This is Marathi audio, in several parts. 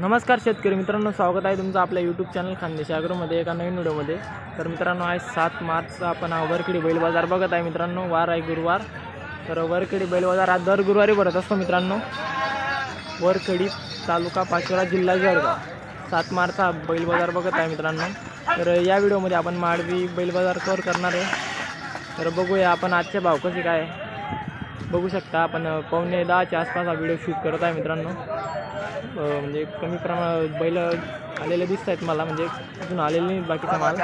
नमस्कार शेतकरी मित्रांनो स्वागत आहे तुमचं आपल्या यूट्यूब चॅनल खानदेश अग्रोमध्ये एका नवीन व्हिडिओमध्ये. तर मित्रांनो आज सात मार्चचा आपण वरखेडी बैल बाजार बघत आहे मित्रांनो. वार आहे गुरुवार. तर वरखेडी बैल बाजार दर गुरुवारी भरत असतो मित्रांनो. वरखेडी तालुका पाचोरा जिल्हा जळगाव. सात मार्च हा बैल बाजार बघत आहे मित्रांनो. तर या व्हिडिओमध्ये आपण माडवी बैल बाजार कवर करणार आहे. तर बघूया आपण आजचे भाव कसे काय आहे. बघू शकता आपण पावणे दहाच्या आसपास हा व्हिडिओ शूट करत आहे मित्रांनो. म्हणजे कमी प्रमाणात बैल आलेले दिसत आहेत मला म्हणजे अजून आलेले नाही बाकीचा माल.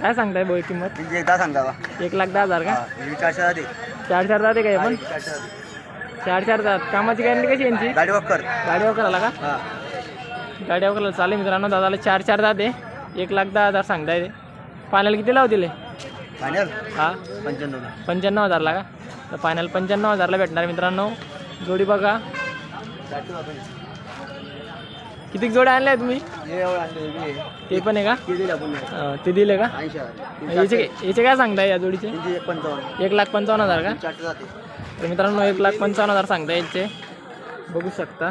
काय सांगताय बैल किंमत? एक लाख दहा हजार का? चार चार जाते काय पण? चार चार जात कामाची गॅरंटी कशी यांची? गाडी वॉक कर. गाडी करायला का? हा. गाडी करायला चालेल मित्रांनो दादाला चार चार जाते एक लाख दहा हजार सांगताय ते. फायनल किती लावतील फायनल? हा. पंच्याण्णव पंच्याण्णव हजारला का? तर फायनल पंच्याण्णव हजारला भेटणार मित्रांनो. जोडी बघा. किती जोड्या आणल्या तुम्ही? ते पण आहे का? ते दिले का? याचे याचे काय सांगताय या जोडीचे? एक लाख पंचावन्न हजार का? तर मित्रांनो एक लाख पंचावन्न हजार सांगता याचे. बघू शकता.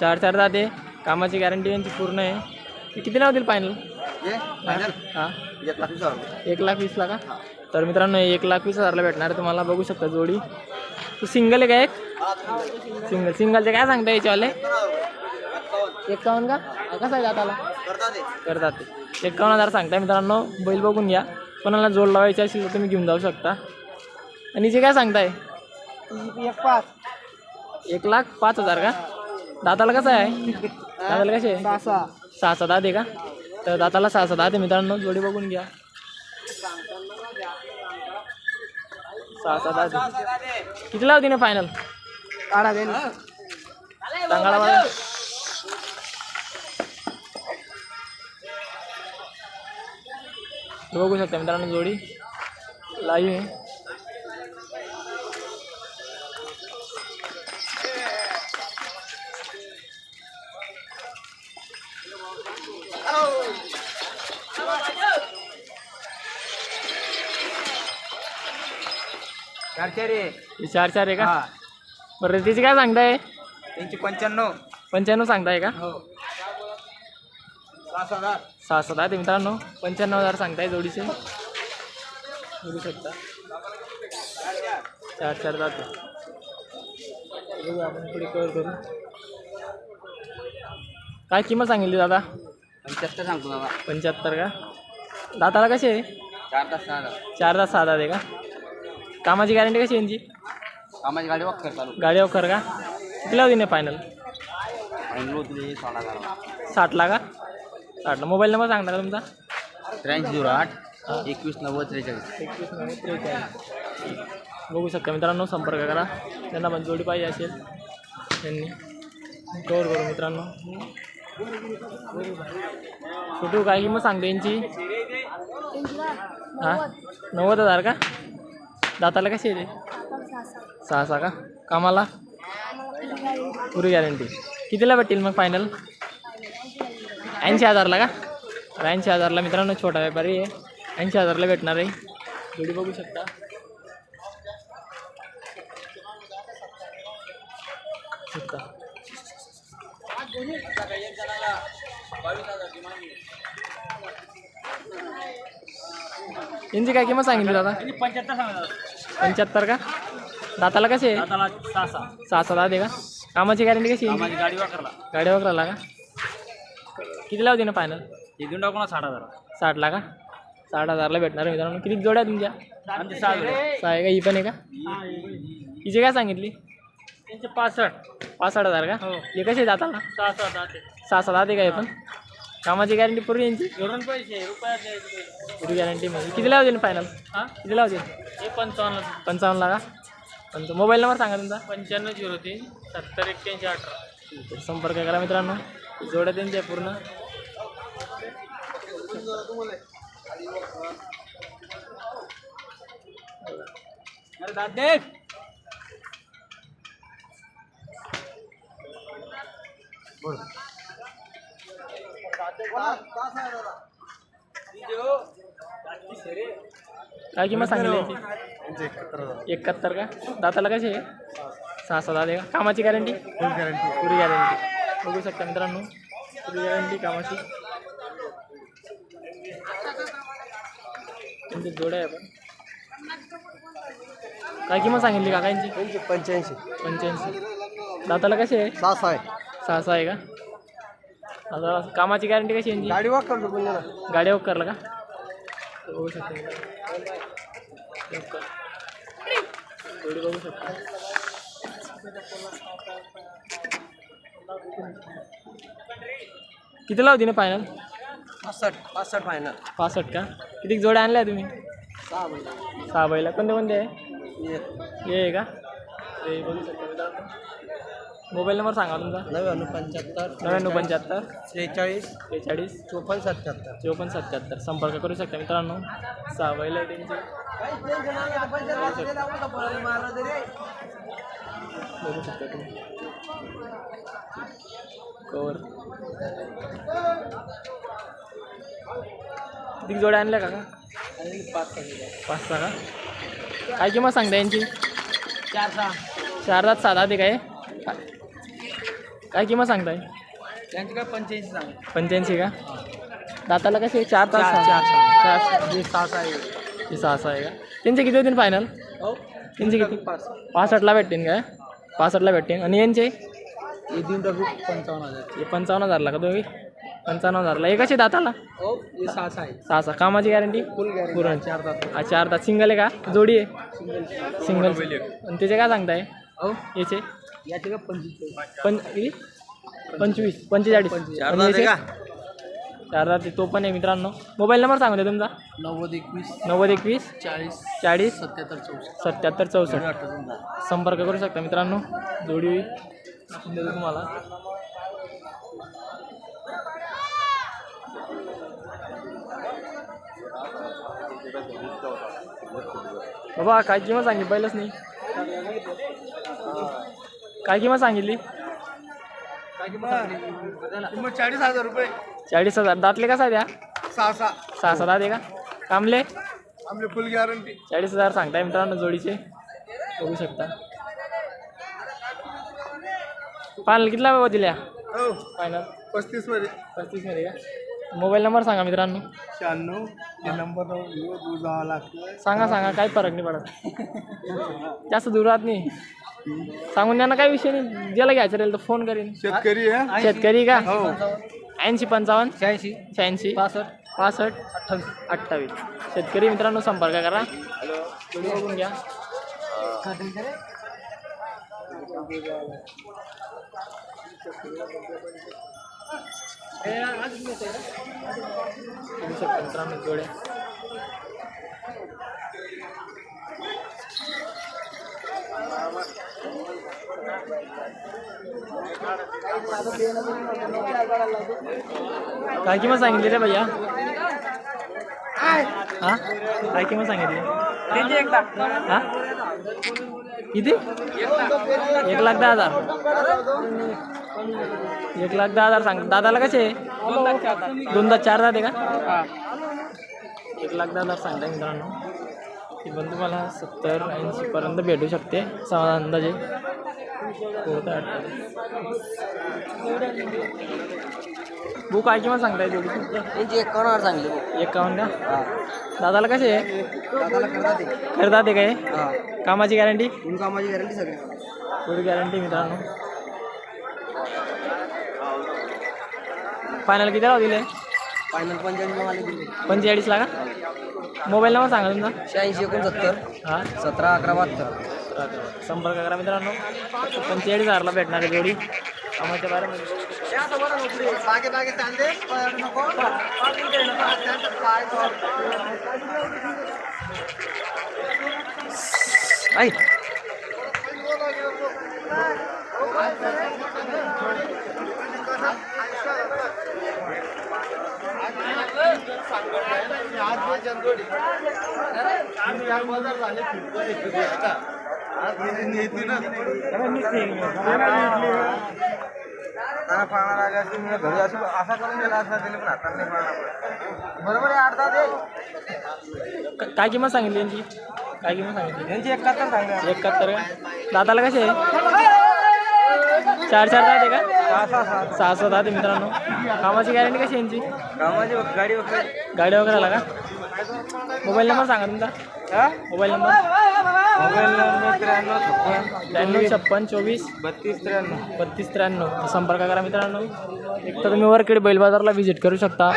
चार चार जाते कामाची गॅरंटी यांची पूर्ण आहे. किती होतील फायनल हां? एक लाख वीस हजार. एक लाख वीसला का? तर मित्रांनो एक लाख वीस हजारला भेटणार आहे. तुम्हाला बघू शकता जोडी. तू सिंगल आहे का एक? सिंगल सिंगलचे काय सांगता याच्यावाले? एकावन्न का? कसा आहे दाताला? करतात ते. एकावन्न हजार सांगताय मित्रांनो. बैल बघून घ्या. कोणाला जोड लावायची असेल तर तुम्ही घेऊन जाऊ शकता. आणि हिचे काय सांगताय? एक पाच एक लाख पाच हजार का? दाताला कसं आहे? दाताला कसे सहा सहा. सहा सहा दात आहे का? तर दाताला सहा सहा दात आहे मित्रांनो. जोडी बघून घ्या. सहा. किती लावती ना फायनल काढा दे सांगाडा बघू शकता मित्रांनो जोडी. लाईव्ह आहे. चारशे रे ही चार चार आहे का? हा. बरं तिची काय सांगताय? त्यांची पंच्याण्णव. पंच्याण्णव सांगताय का? हो. सहा हजार. सहा सात आहे मित्रांनो. पंच्याण्णव हजार सांगताय जोडीचे. बघू शकता. चार चार जाते बघू आपण पुढे कवर करू. काय किंमत सांगितली दादा? पंच्याहत्तर सांगतो बाबा. पंच्याहत्तर का? दाताला कसे आहे? चार तास सहा हजार. चार तास सहा दात आहे का? कामाची गॅरंटी कशी यांची? कामाची गाडी वॉक चालू. गाडी ऑफर का? किती लावली नाही फायनल फायनल होती हजार साठला का साठला मोबाईल नंबर सांगता का तुमचा? त्र्याऐंशी झिरो आठ. एकवीस नव्वद त्रेचाळीस. एकवीस नव्हे त्रेचाळीस. बघू शकता मित्रांनो संपर्क करा. त्यांना पण जोडी पाहिजे असेल. त्यांनी. कवर करू मित्रांनो. छोटू काय किंमत सांगते यांची? हां? नव्वद हजार का? दाताला कशी येते सहा सहा का? कामाला? पुरी गॅरंटी कितीला भेटतील मग फायनल ऐंशी हजारला का? ऐंशी हजारला मित्रांनो छोटा व्यापारी आहे. ऐंशी हजारला भेटणार आहे. जोडी बघू शकता. शकता. यांची काय किंमत सांगितली दादा? पंच्याहत्तर सांगा पंच्याहत्तर का? दाताला कसे? दाताला सहा सहा सहा आहे का? कामाची गॅरंटी कशी आहे कामाची गाडी वाकरला. गाडी का? किती लावते ना फायनल हे देऊन टाकू ना साठ हजार. साठला का? साठ हजारला भेटणार आहे मित्रांनो. किती जोड्या आहे तुमच्या? आमचे सहा सहा आहे का? ही पण आहे का? हिची काय सांगितली? त्यांचे पासष्ट. पासष्ट हजार का? हो. हे कसे दाताला? सहा सहा दहा ते सहा सात आहे का हे पण? कामाची गॅरंटी पूर्ण यांची धरून पैसे रुपयात द्यायचे पुरी गॅरंटी म्हणजे किती लावते ना फायनल हां? किती लावते हे पंचावन्न पंचावन्नला का पण मोबाईल नंबर सांगा तुमचा. पंच्याण्णव झिरो तीन सत्तर एक्क्याऐंशी अठरा. संपर्क करा मित्रांनो. जोड्या त्यांच्या पूर्ण. अरे दादे काय किंमत सांगितली? एकाहत्तर का? दाताला कसे आहे? सहा सात आहे का? कामाची गॅरंटी पुरी गॅरंटी बघू शकता मित्रांनो फुल गॅरंटी कामाची. त्यांची जोड्या आहे आपण काय किंमत सांगितली का यांची पंच्याऐंशी. पंच्याऐंशी. दाताला कसे आहे? सहा सहा आहे. सहा सहा आहे का? आता कामाची गॅरंटी कशी यांची गाडी वाक करतो पण ना गाडी ऑफ करला का? बघू शकता. कर. जोडी बघू शकता. कितीला होती ना फायनल पासष्ट पासष्ट फायनल पासष्ट का? किती जोड्या आणल्या तुम्ही? सहा म्हणजे सहा बैला. कोणते कोणते आहे? हे आहे का? ते बघू शकता. मित्रांनो मोबाईल नंबर सांगा तुमचा. नव्याण्णव पंच्याहत्तर नव्याण्णव पंच्याहत्तर. त्रेचाळीस बेचाळीस चोपन्न सत्याहत्तर. चोपन्न सत्याहत्तर. संपर्क करू शकता मित्रांनो. सहा बैल आहे त्यांची बघू शकता तुम्ही. कवर किती जोड्या आणल्या का पाच पाच सहा का? काय किंमत सांगता यांची? चार सहा. चार दात सात आधी काय? काय किंमत सांगताय? त्यांची काय पंच्याऐंशी सांग. पंच्याऐंशी का? दाताला कसे? चार तास चार, सहा सहा आहे. हे सहा सहा आहे का? त्यांचे किती होतील फायनल हो. त्यांचे किती? पाच पासष्टला भेटतील काय पासष्टला भेटतील. आणि यांचे? हे तीन डबू पंचावन्न हजार. हे पंचावन्न हजारला का दोघी पंचावन्न हजारला. हे कसे दाताला? हो हे सहा सहा आहे. सहा सहा. कामाची गॅरंटी फुल गॅरंटी पूर्ण. चार तास हा चार तास सिंगल आहे का? जोडी आहे? सिंगल सिंगल आणि त्याचे काय सांगताय? हो. याचे? याचे काय पंचवीस पण किती? पंचवीस पंचेचाळीस? चार दात आहे, तो पण आहे मित्रांनो. मोबाईल नंबर सांगू द्या तुमचा. नव्वद एकवीस नव्वद एकवीस चाळीस चाळीस सत्याहत्तर चौसष्ट. सत्याहत्तर चौसष्ट. संपर्क करू शकता मित्रांनो. जोडी दाखवून देतो तुम्हाला. बाबा काय किंमत सांगितली? पहिलंच नाही. काय किंमत सांगितली? किंमत चाळीस हजार रुपये. चाळीस हजार. दातले कसा द्या सहा सहा. सहा सहा दात आहे का? कामले? आपली फुल गॅरंटी चाळीस हजार सांगताय मित्रांनो जोडीचे. बघू शकता. फायनल कितला बाबा दिल्या? हो. फायनल पस्तीसमध्ये. पस्तीसमध्ये का? मोबाईल नंबर सांगा मित्रांनो. शहाण्णव. नंबर दूर जावं लागतं सांगा सांगा. काही फरक नाही पडत. जास्त दूर राहत नाही. सांगून द्या ना काही विषय नाही. ज्याला घ्यायचं राहील तर फोन करीन. शेतकरी आहे शेतकरी का? हो. ऐंशी पंचावन्न. शहाऐंशी. शहाऐंशी. पासष्ट. पासष्ट. अठ्ठावीस. अठ्ठावीस. शेतकरी मित्रांनो संपर्क करा. व्हिडिओ बघून घ्या. मित्रांनो जोड्या. काय किंमत सांगितली रे भैया हा काय किंमत सांगितली हा किती एक लाख दहा हजार एक लाख दहा हजार सांग दादाला कसे दोनदा चार दाते का एक लाख दहा हजार सांगताय मित्रांनो ती पण तुम्हाला सत्तर ऐंशी पर्यंत भेटू शकते. सहा अंदाजे. हो. भाऊ काय किंमत सांगताय जोडी त्यांची एक कोणावर सांगली एकावन्न का? दादाला कसे आहे? करतात ते काय कामाची गॅरंटी कामाची गॅरंटी सगळी. थोडी गॅरंटी मित्रांनो. फायनल किती राहू दिले? फायनल वाले दिले पंचेचाळीसला का? मोबाईल नंबर सांगा तुमचा. शहाऐंशी एकोणसत्तर हां. सतरा अकरा बहात्तर. संपर्क करा मित्रांनो. पंचेचाळीस हजारला भेटणार आहे जोडी. कामाच्या बारेमध्ये आई असा करून गेला असला त्याने पण हातात नाही पाळणार बरोबर आहे अर्धा दे. क- काय किंमत सांगितली यांची? काय किंमत सांगितली? यांची एकाहत्तर सांगणार एकाहत्तर का? दादाला कसे आहे? चार चार दात का? सहा सहा सहा सहा सात आहे मित्रांनो. कामाची गॅरंटी कशी यांची? कामाची गाडी वगैरे गाडी वगैरे आला का? मोबाईल नंबर सांगा तुमचा. हा? Mobile number. मोबाईल नंबर त्र्याण्णव छप्पन. त्र्याण्णव छप्पन चोवीस. बत्तीस त्र्याण्णव. बत्तीस त्र्याण्णव. संपर्क करा मित्रांनो. एक तर तुम्ही वरकडे बैल बाजारला व्हिजिट करू शकता.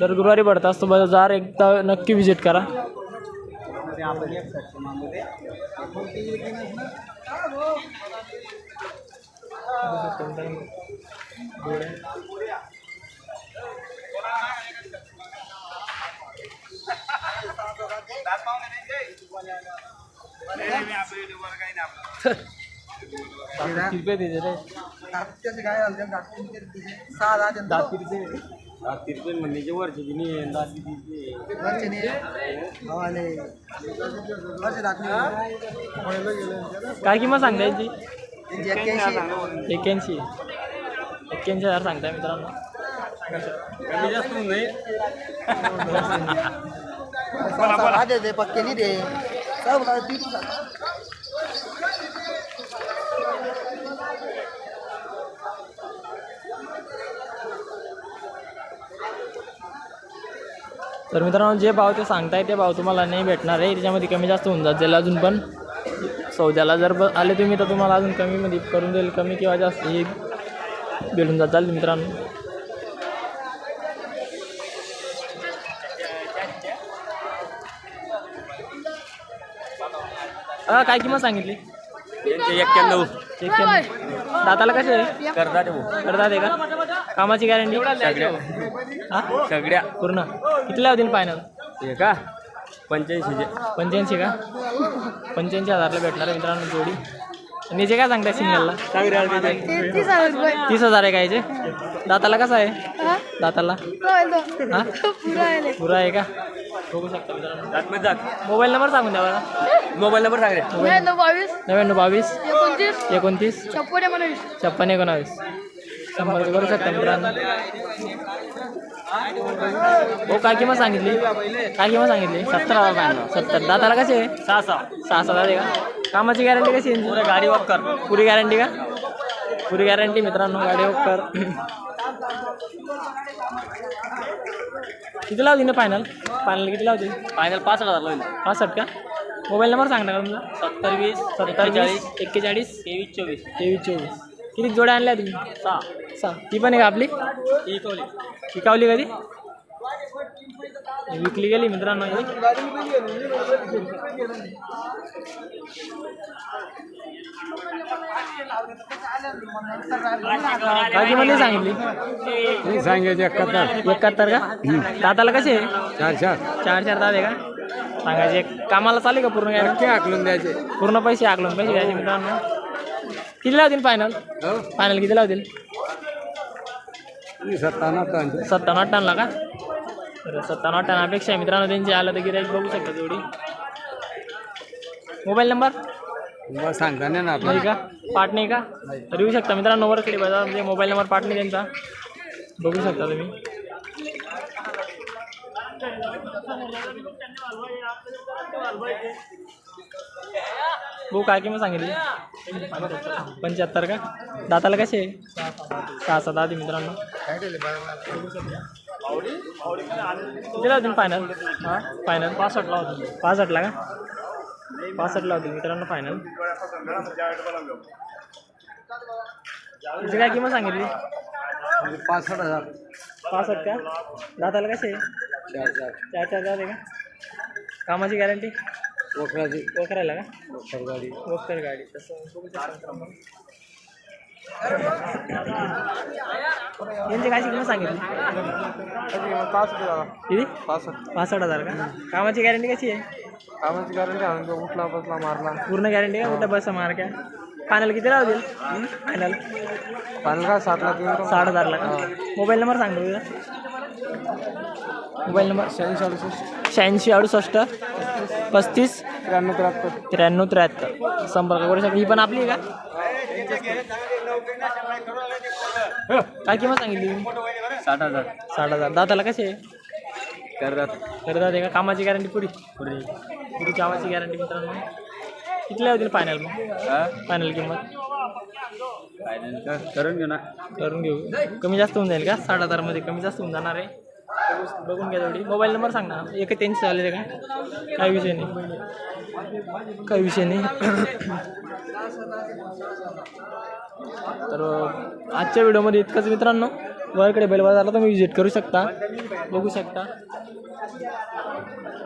दर गुरुवारी भरत असतो बाजार एकदा नक्की व्हिजिट करा. किती रुपये देते रे दातीचे काय झालं दातीचे सहा दहा त्यांना दात किती ते? तिरपण म्हणजे वरचे की नाही दाती वरचे नाही हवाले वरचे दात काय किंमत सांगता याची त्यांची एक्क्याऐंशी. एक्क्याऐंशी. एक्क्याऐंशी हजार सांगताय मित्रांनो. कमी जास्त नाही आधे दे पक्के नाही दे. सब काय पीठ तर मित्रांनो जे भाव ते सांगताय ते भाव तुम्हाला नाही भेटणार आहे. त्याच्यामध्ये कमी जास्त होऊन जातील अजून पण. सौद्याला जर ब आले तुम्ही तर तुम्हाला अजून कमीमध्ये करून देईल. कमी किंवा जास्त हे भेटून जाताल मित्रांनो. हा काय किंमत सांगितली? एक्क्याण्णव. एक्क्याण्णव. दाताला कसे आहे? करतात करतात आहे का? कामाची गॅरंटी? हा? सगळ्या. पूर्ण. किती लावतील फायनल हे का पंच्याऐंशीचे पंच्याऐंशी का? पंच्याऐंशी हजारला भेटणार आहे मित्रांनो जोडी. आणि याचे काय सांगताय सिंगलला? तीस हजार रुपये. तीस हजार आहे का याचे? दाताला कसा आहे? दाताला? हा? पुरा आहे ले. पुरा आहे का? बघू शकता मित्रांनो. मोबाईल नंबर सांगून द्या बघा मोबाईल नंबर सांग बावीस. नव्याण्णव बावीस. एकोणतीस. एकोणतीस. छप्पन एकोणवीस. छप्पन एकोणावीस. संपर्क करू शकता मित्रांनो. हो काय किंमत सांगितली? काय किंमत सांगितली? सत्तर हजार सत्तर. दाताला कसे? सहा सहा. सहा सात आहे का? कामाची गॅरंटी कशी आहे? गाडी वॉक कर. पुरी गॅरंटी का? पुरी गॅरंटी मित्रांनो गाडी कर. किती लावते ना फायनल फायनल किती लावते फायनल पाच हजार होईल पासष्ट का? मोबाईल नंबर सांगता का तुमचा? सत्तर वीस सत्तर चाळीस एक्केचाळीस तेवीस चोवीस. तेवीस चोवीस. किती जोड्या आणल्या तुम्ही? सहा. सहा. ती पण आहे का आपली कोली विकावली कधी? विकली गेली मित्रांनो ही. काय किंमत सांगितली सांगायचे एकाहत्तर एकाहत्तर का? दाताला कसे? आहे चार चार. चार चार दात आहे का? सांगायचे कामाला चालेल का पूर्ण गॅरंटी आकलून द्यायचे. पूर्ण पैसे आकलून पैसे द्यायचे मित्रांनो. किती लावतील फायनल फायनल किती लावतील? सत्तावन्न सत्तावन्न अठ्ठावन्नला का? तर सत्तावन्न अठ्ठावन्न अपेक्षा आहे. मित्रांनो त्यांची आलं तर गिराईक बघू शकता जोडी. Mobile number? सांगता नाही ना नाही का? पाठ नाही का? तर येऊ शकता मित्रांनो वरकडे बाजार. म्हणजे मोबाईल नंबर पाठ नाही त्यांचा. बघू शकता तुम्ही. भाऊ काय किंमत सांगितली? पंच्याहत्तर का? दाताला कसे आहे? सहा सात आधी मित्रांनो. किती लावतील फायनल हां? फायनल पासष्टला होतील पासष्टला का? पासष्टला होती मित्रांनो फायनल तुझी काय किंमत सांगितली? पासष्ट हजार पासष्ट का? दाताला कसे आहे? चार चार चार चार दात आहे का? कामाची गॅरंटी वखराची. वखरायला का? वखर गाडी. वखर गाडी. तसं बघू शकता मित्रांनो. यांची काय किंमत सांगितली? पासष्ट हजार किती? पासष्ट पासष्ट हजार का? कामाची गॅरंटी कशी आहे? कामाची गॅरंटी आणून तो उठला बसला मारला. पूर्ण गॅरंटी का? कुठं बस मार काय फायनल किती लावतील? फायनल पाहिलं का सात लाख येऊन साठ हजारला का? मोबाईल नंबर सांग तुझा. मोबाईल नंबर शहाऐंशी अडुसष्ट. शहाऐंशी अडुसष्ट. पस्तीस. त्र्याण्णव त्र्याहत्तर. त्र्याण्णव त्र्याहत्तर. संपर्क करू शकता. ही पण आपली आहे का? काय किंमत सांगितली? साठ हजार. साठ हजार. दाताला कसे आहे? करतात करतात आहे का? कामाची गॅरंटी पुरी? पुरी. पुरी कामाची गॅरंटी मित्रांनो. किती होतील फायनल मग? फायनल किंमत? करून घेऊ ना. करून घेऊ. कमी जास्त होऊन जाईल का? साठ हजारमध्ये कमी जास्त होऊन जाणार आहे. बघू- बघून घ्या तेवढी. मोबाईल नंबर सांग ना. एक त्यांची चालेल का? काय विषय नाही. काही विषय नाही. तर आजच्या व्हिडिओमध्ये इतकंच मित्रांनो. वरकडे बेलबाजारला तुम्ही विजिट करू शकता. बघू शकता.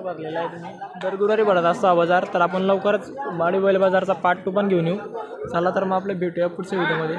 भरलेला आहे तुम्ही. दर गुरुवारी भरत असतो हा बाजार तर आपण लवकरच माडी बैल बाजारचा पार्ट टू पण घेऊन येऊ. चला तर मग आपलं भेटूया पुढच्या व्हिडिओमध्ये